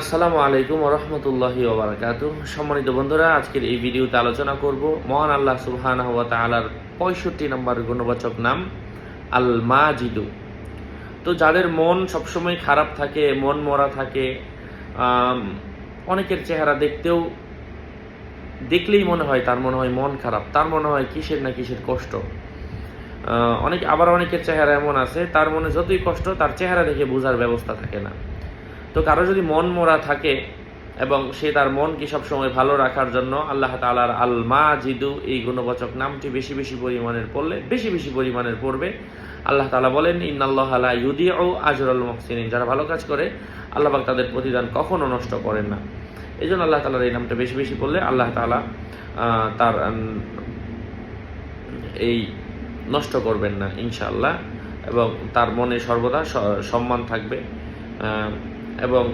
আসসালামু আলাইকুম রহমতুল্লাহি ওবরাকাত সম্মানিত বন্ধুরা, আজকের এই ভিডিওতে আলোচনা করব মহান আল্লাহ সুবহানাহু ওয়া তাআলার পঁয়ষট্টি নম্বর গুণবাচক নাম আল মাজিদু তো যাদের মন সবসময় খারাপ থাকে, মন মরা থাকে অনেকের চেহারা দেখতেও, দেখলেই মনে হয় তার মনে হয় মন খারাপ, তার মনে হয় কিসের না কিসের কষ্ট। অনেক, আবার অনেকের চেহারা এমন আছে, তার মনে যতই কষ্ট, তার চেহারা দেখে বোঝার ব্যবস্থা থাকে না। তো কারও যদি মন মোরা থাকে এবং সে তার মনকে সবসময় ভালো রাখার জন্য আল্লাহ তালার আল মা জিদু এই গুণবাচক নামটি বেশি বেশি পরিমাণের পড়লে, বেশি বেশি পরিমাণের পড়বে। আল্লাহ তালা বলেন, ইন্নাল্লাহ আলা ইউদি ও আজরুল মহসিন যারা ভালো কাজ করে, আল্লাহ পাক তাদের প্রতিদান কখনো নষ্ট করেন না। এই জন্য আল্লাহ তালার এই নামটা বেশি বেশি পড়লে আল্লাহ তালা তার এই নষ্ট করবেন না, ইনশাআল্লাহ। এবং তার মনে সর্বদা সম্মান থাকবে। এবং